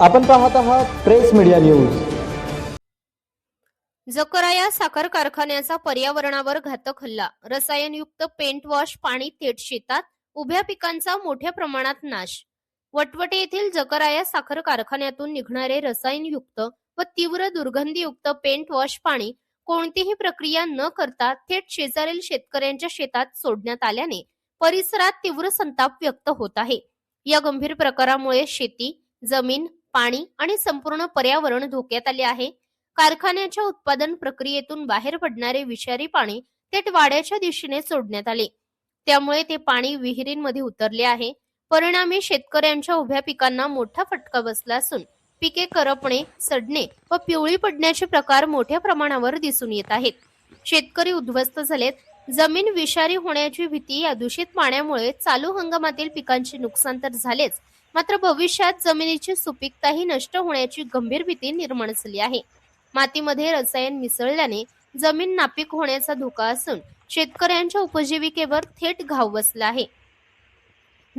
आपण पाहत आहात प्रेस मीडिया न्यूज. जकराया साखर कारखान्याचा पर्यावरणावर घातक हल्ला. रसायनयुक्त पेंट वॉश पाणी थेट शेतात उभ्या पिकांचा मोठ्या प्रमाणात नाश. वटवटे येथील जकराया साखर कारखान्यातून निघणारे रसायनयुक्त व तीव्र दुर्गंधीयुक्त पेंट वॉश पाणी कोणतीही प्रक्रिया न करता थेट शेजारील शेतकऱ्यांच्या शेतात सोडण्यात आल्याने परिसरात तीव्र संताप व्यक्त होत आहे. या गंभीर प्रकारामुळे शेती जमीन पाणी आणि संपूर्ण पर्यावरण धोक्यात आले आहे. कारखान्याच्या उत्पादन प्रक्रियेतून बाहेर पडणारे विषारी पाणी थेट वाड्याच्या दिशेने सोडण्यात आले. त्यामुळे ते पाणी विहिरींमध्ये उतरले आहे. परिणामी शेतकऱ्यांच्या उभ्या पिकांना मोठा फटका बसला असून पिके करपणे सडणे व पिवळी पडण्याचे प्रकार मोठ्या प्रमाणावर दिसून येत आहेत. शेतकरी उद्ध्वस्त झालेत. जमीन विषारी होण्याची भीती या दूषित पाण्यामुळे चालू हंगामातील पिकांचे नुकसान तर झालेच. मात्र भविष्यात जमिनीची सुपीकताही नष्ट होण्याची गंभीर भीती निर्माण झाली आहे. मातीमध्ये रसायन मिसळल्याने जमीन नापीक होण्याचा धोका असून शेतकऱ्यांच्या उपजीविकेवर थेट घाव बसला आहे.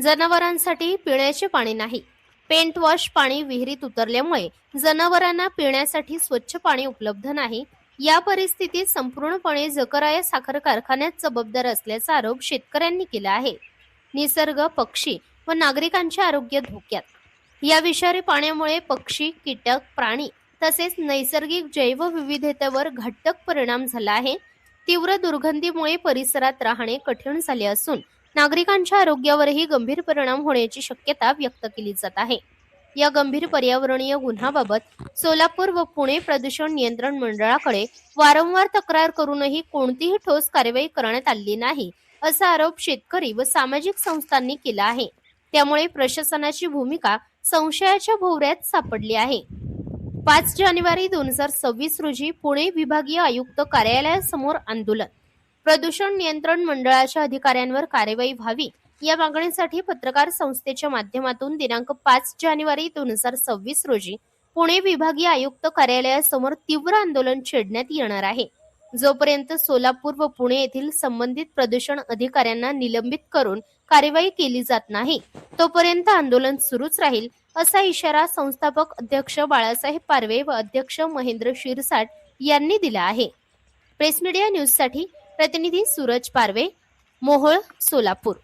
जनावरांसाठी पिण्याचे पाणी नाही. पेंट वॉश पाणी विहिरीत उतरल्यामुळे जनावरांना पिण्यासाठी स्वच्छ पाणी उपलब्ध नाही. या परिस्थितीत संपूर्णपणे जकराया साखर कारखान्यात जबाबदार असल्याचा आरोप शेतकऱ्यांनी केला आहे. निसर्ग पक्षी व नागरिकांचे आरोग्य धोक्यात. या विषारी पाण्यामुळे पक्षी कीटक प्राणी तसेच नैसर्गिक जैवविविधतेवर घातक परिणाम झाला आहे. तीव्र दुर्गंधीमुळे परिसरात राहणे कठीण झाले असून नागरिकांच्या आरोग्यावरही गंभीर परिणाम होण्याची शक्यता व्यक्त केली जात आहे. या गंभीर पर्यावरणीय गुन्ह्याबाबत सोलापूर व पुणे प्रदूषण नियंत्रण मंडळाकडे वारंवार तक्रार करूनही कोणतीही ठोस कार्यवाही करण्यात आली नाही असा आरोप शेतकरी व सामाजिक संस्थांनी केला आहे. त्यामुळे प्रशासनाची भूमिका संशयाच्या भोवऱ्यात सापडली आहे. पाच जानेवारी दोन हजार सव्वीस रोजी पुणे विभागीय आयुक्त कार्यालयासमोर आंदोलन. प्रदूषण नियंत्रण मंडळाच्या अधिकाऱ्यांवर कारवाई व्हावी या मागणीसाठी पत्रकार संस्थेच्या माध्यमातून दिनांक पाच जानेवारी दोन हजार सव्वीस रोजी पुणे विभागीय आयुक्त कार्यालयासमोर तीव्र आंदोलन छेडण्यात येणार आहे. जोपर्यंत सोलापूर व पुणे येथील संबंधित प्रदूषण अधिकाऱ्यांना निलंबित करून कार्यवाही केली जात नाही तोपर्यंत आंदोलन सुरूच राहील असा इशारा संस्थापक अध्यक्ष बाळासाहेब पारवे व अध्यक्ष महेंद्र शिरसाट यांनी दिला आहे. प्रेस मीडिया न्यूजसाठी प्रतिनिधी सूरज पारवे मोहोळ सोलापूर.